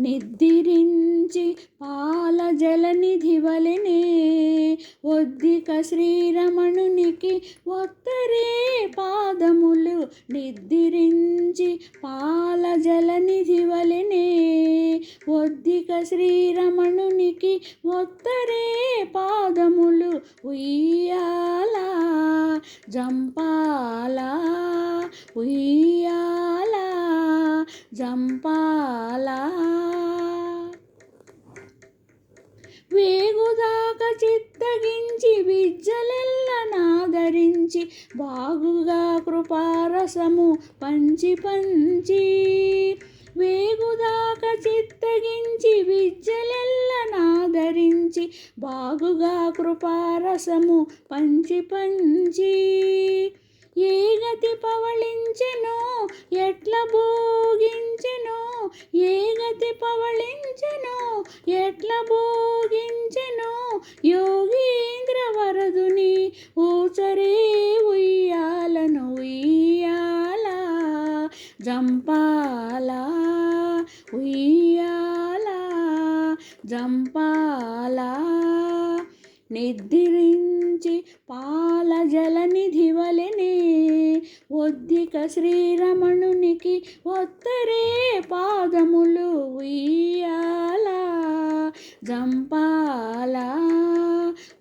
నిద్దిరించి పాల జలనిధి ఒద్దిక శ్రీరమణునికి ఒత్తరే పాదములు. నిద్దిరించి పాల జలనిధివలెనే ఒద్దిక శ్రీరమణునికి ఒత్తరే పాదములు. ఉయ్యాల జంపాల ఉయ్యాల జంపాలా వేగుదాక చిత్తగించి విజ్జలెల్ల నాగరించి బాగుగా కృపారసము పంచి పంచి వేగుదాక చిత్తగించి విజ్జలెల్ల నాదరించి బాగుగా కృపారసము పంచి పంచి ఏ గతి పవళించెను ఎట్ల భోగించెను ఏ గతి పవళించెను ఎట్ల భో జంపాల. నిద్రించి పాల జలనిధి వలెనే ఒద్దిక శ్రీరమణునికి ఒత్తరే పాదములు ఉయ్యాల. జంపాల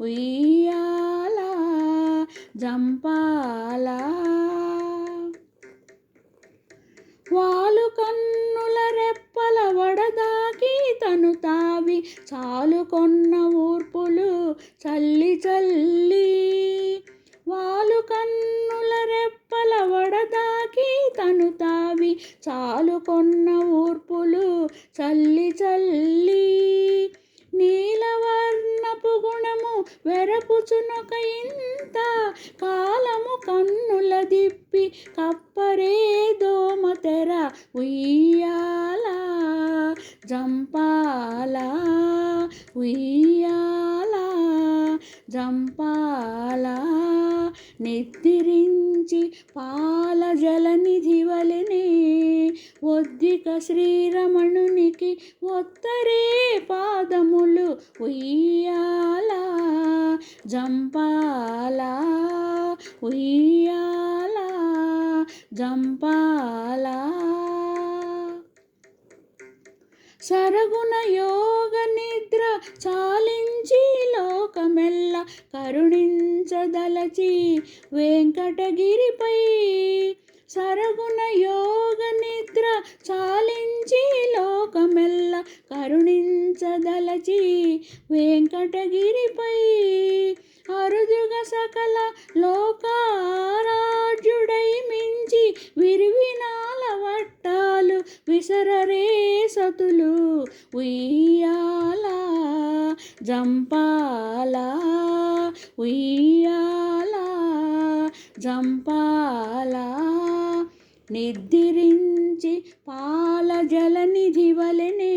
ఉయ్యాల. జంపాల వాలు కన్నుల రెప్పల వడదాకి తను చాలుకొన్న ఊర్పులు చల్లి చల్లి వాలు కన్నుల రెప్పల వడదాకి తను తావి. చాలుకొన్న ఊర్పులు చల్లి చల్లి నీలవర్ణపు గుణము వెరపుచునొక ఇంత కాలము కన్నుల దిప్పి కప్పరే దోమ తెర ఉయ్యా. ఉయ్యాల జంపాల నిద్రించి పాల జలనిధి వలెనే ఒద్దిక శ్రీరమణునికి ఒత్తరే పాదములు. ఉయ్యాల జంపాల ఉయ్యాల జంపాలా సరగుణ యోగ నిద్ర చాలించి లోకమెల్ల కరుణించదలచి వెంకటగిరిపై. సరగుణ యోగ నిద్ర చాలించి లోకమెల్ల కరుణించదలచి వెంకటగిరిపై. అరుదుగ సకల లోకారాజుడై మించి విరివినాల వట్టాలు విసరరే సతులు ఉయ్యాల జంపాల ఉయ్యాల జంపాల. నిద్రించి పాల జలనిధి వలెనే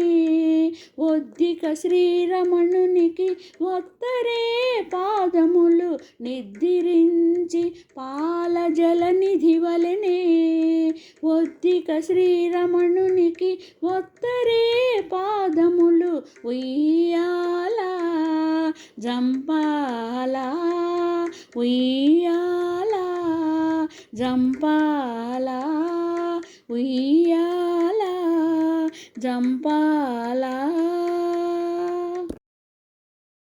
ఒద్దిక శ్రీరమణునికి ఒత్తరే పాదములు. నిద్రించి పాల జలనిధి ఒత్తిక శ్రీరమణునికి ఒత్తరే పాదములు ఉయ్యాల జంపాల ఉయ్యాల జంపాల ఉయ్యాల జంపాల.